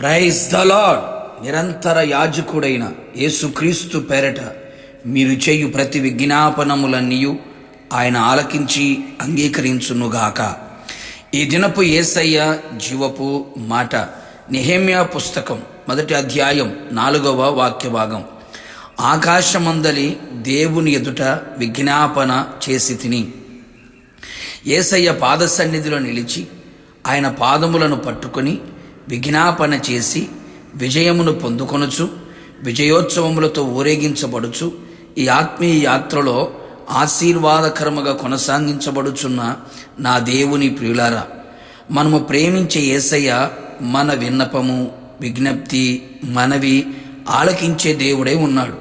Praise the lord నిరంతర యాజకుడైన యేసుక్రీస్తు పేరట మీరు చేయు ప్రతి విజ్ఞాపనములన్నీయు ఆయన ఆలకించి అంగీకరించునుగాక. ఈ దినపు ఏసయ్య జీవపు మాట నిహేమ్యా పుస్తకం మొదటి అధ్యాయం నాలుగవ వాక్య భాగం ఆకాశమందలి దేవుని ఎదుట విజ్ఞాపన చేసి తిని. ఏసయ్య పాద సన్నిధిలో నిలిచి ఆయన పాదములను పట్టుకొని విజ్ఞాపన చేసి విజయమును పొందుకొనుచు విజయోత్సవములతో ఊరేగించబడుచు ఈ ఆత్మీయ యాత్రలో ఆశీర్వాదకరముగా కొనసాగించబడుచున్న నా దేవుని ప్రియులారా మనము ప్రేమించే ఏసయ్య మన విన్నపము విజ్ఞప్తి మనవి ఆలకించే దేవుడై ఉన్నాడు.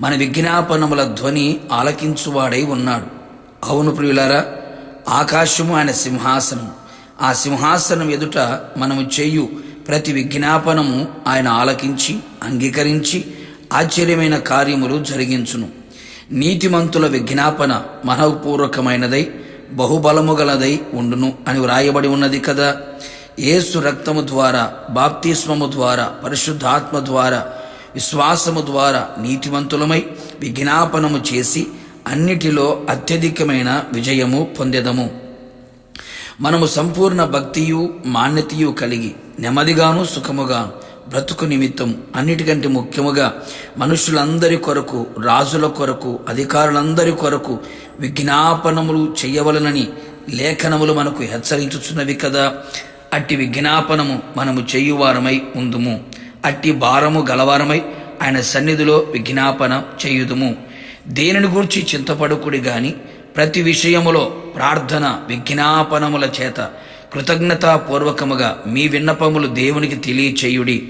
మన విజ్ఞాపనముల ధ్వని ఆలకించువాడై ఉన్నాడు. అవును ప్రియులారా ఆకాశము ఆయన సింహాసనం ఆ సింహాసనం ఎదుట మనము చేయు ప్రతి విజ్ఞాపనము ఆయన ఆలకించి అంగీకరించి ఆశ్చర్యమైన కార్యములు జరిగించును. నీతిమంతుల విజ్ఞాపన మనఃపూర్వకమైనదై బహుబలము గలదై ఉండును అని వ్రాయబడి ఉన్నది కదా. ఏసు రక్తము ద్వారా బాప్తిస్మము ద్వారా పరిశుద్ధాత్మ ద్వారా విశ్వాసము ద్వారా నీతిమంతులమై విజ్ఞాపనము చేసి అన్నిటిలో అత్యధికమైన విజయము పొందెదము. మనము సంపూర్ణ భక్తియు మాన్యతయు కలిగి నెమ్మదిగాను సుఖముగాను బ్రతుకు నిమిత్తం అన్నిటికంటే ముఖ్యముగా మనుషులందరి కొరకు రాజుల కొరకు అధికారులందరి కొరకు విజ్ఞాపనములు చేయవలనని లేఖనములు మనకు హెచ్చరించుచున్నవి కదా. అట్టి విజ్ఞాపనము మనము చేయువారమై ఉందుము. అట్టి భారము గలవారమై ఆయన సన్నిధిలో విజ్ఞాపన చేయుదుము. దేనిని గురించి చింతపడుకుడి గాని ప్రతి విషయములో ప్రార్థన విజ్ఞాపనముల చేత కృతజ్ఞతాపూర్వకముగా మీ విన్నపములు దేవునికి తెలియచేయుడి.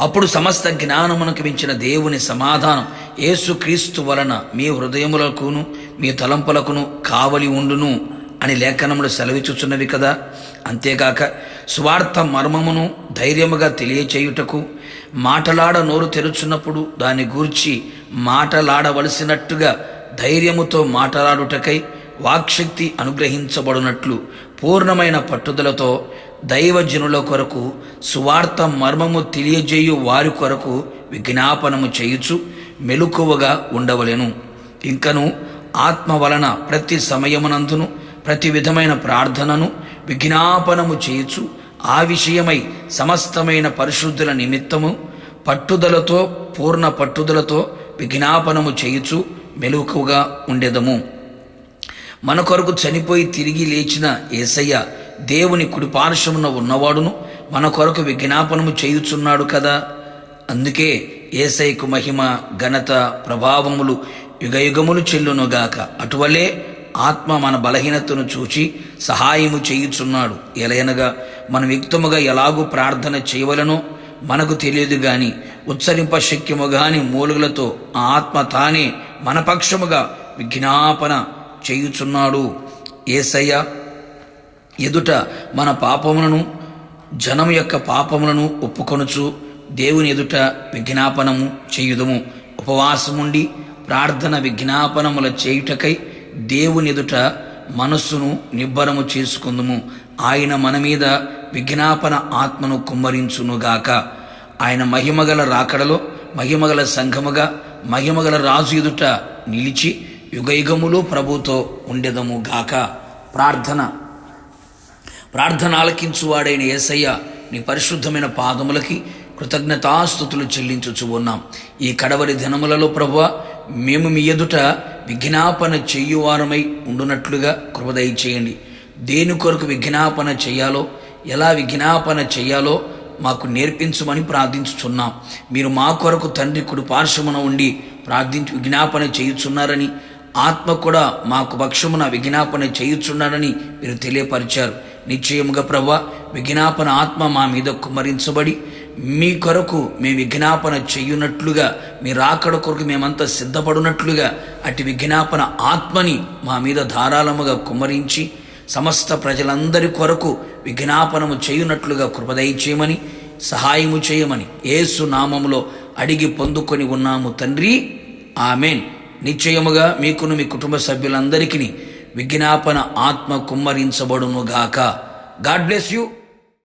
అప్పుడు సమస్త జ్ఞానమునకు మించిన దేవుని సమాధానం యేసుక్రీస్తు వలన మీ హృదయములకును మీ తలంపులకును కావలి ఉండును అని లేఖనములు సెలవిచుచున్నవి కదా. అంతేగాక స్వార్థ మర్మమును ధైర్యముగా తెలియచేయుటకు మాటలాడ నోరు తెరుచున్నప్పుడు దాని గూర్చి మాటలాడవలసినట్టుగా ధైర్యముతో మాట్లాడుటకై వాక్శక్తి అనుగ్రహించబడినట్లు పూర్ణమైన పట్టుదలతో దైవజనుల కొరకు సువార్త మర్మము తెలియజేయు వారి కొరకు విజ్ఞాపనము చేయుచు మెలకువగా ఉండవలెను. ఇంకను ఆత్మ వలన ప్రతి సమయమునందును ప్రతి విధమైన ప్రార్థనను విజ్ఞాపనము చేయుచు ఆ విషయమై సమస్తమైన పరిశుద్ధుల నిమిత్తము పట్టుదలతో పూర్ణ పట్టుదలతో విజ్ఞాపనము చేయుచు మెలకువగా ఉండేదము. మన కొరకు చనిపోయి తిరిగి లేచిన ఏసయ్య దేవుని కుడిపార్శ్వమున ఉన్నవాడును మన కొరకు విజ్ఞాపనము చేయుచున్నాడు కదా? అందుకే ఏసైకు మహిమ ఘనత ప్రభావములు యుగయుగములు చెల్లునుగాక. అటువలే ఆత్మ మన బలహీనతను చూచి సహాయము చేయుచున్నాడు. ఎలయనగా మనం యుక్తముగా ఎలాగూ ప్రార్థన చేయవలనో మనకు తెలియదు కానీ ఉచ్చరింప శక్యము గాని మూలుగులతో ఆ ఆత్మ తానే మన పక్షముగా విజ్ఞాపన చేయుచున్నాడు. ఏసయ్య ఎదుట మన పాపములను జనం యొక్క పాపములను ఒప్పుకొనుచు దేవుని ఎదుట విజ్ఞాపనము చేయుదము. ఉపవాసముండి ప్రార్థన విజ్ఞాపనముల చేయుటకై దేవుని ఎదుట మనస్సును నిబ్బరము చేసుకుందుము. ఆయన మన మీద విజ్ఞాపన ఆత్మను కుమ్మరించునుగాక. ఆయన మహిమగల రాకడలో మహిమగల సంఘముగా మహిమగల రాజు ఎదుట నిలిచి యుగయుగములు ప్రభుతో ఉండెదము గాక. ప్రార్థన. ప్రార్థన ఆలకించువాడైన ఏసయ్య నీ పరిశుద్ధమైన పాదములకి కృతజ్ఞతాస్థుతులు చెల్లించుచు ఉన్నాం. ఈ కడవరి దినములలో ప్రభు మేము మీ ఎదుట విజ్ఞాపన చెయ్యువారమై ఉండునట్లుగా కృపదయ చేయండి. దేని కొరకు విజ్ఞాపన చేయాలో ఎలా విజ్ఞాపన చేయాలో మాకు నేర్పించమని ప్రార్థించుచున్నాం. మీరు మా కొరకు తండ్రి కుడి పార్శ్వమున ఉండి ప్రార్థించి విజ్ఞాపన చేయుచున్నారని ఆత్మ కూడా మాకు పక్షమున విజ్ఞాపన చేయుచున్నారని మీరు తెలియపరిచారు. నిశ్చయముగా ప్రభా విజ్ఞాపన ఆత్మ మా మీద కుమ్మరించబడి మీ కొరకు మేము విజ్ఞాపన చేయునట్లుగా మీ రాకడ కొరకు మేమంతా సిద్ధపడినట్లుగా అటు విజ్ఞాపన ఆత్మని మా మీద ధారాళముగా కుమ్మరించి సమస్త ప్రజలందరి కొరకు విజ్ఞాపనము చేయునట్లుగా కృపదయ చేయమని సహాయము చేయమని ఏసు నామములో అడిగి పొందుకొని ఉన్నాము తండ్రి. ఆమెన్. నిశ్చయముగా మీకును మీ కుటుంబ సభ్యులందరికీ విజ్ఞాపన ఆత్మ కుమ్మరించబడునుగాక. God bless you.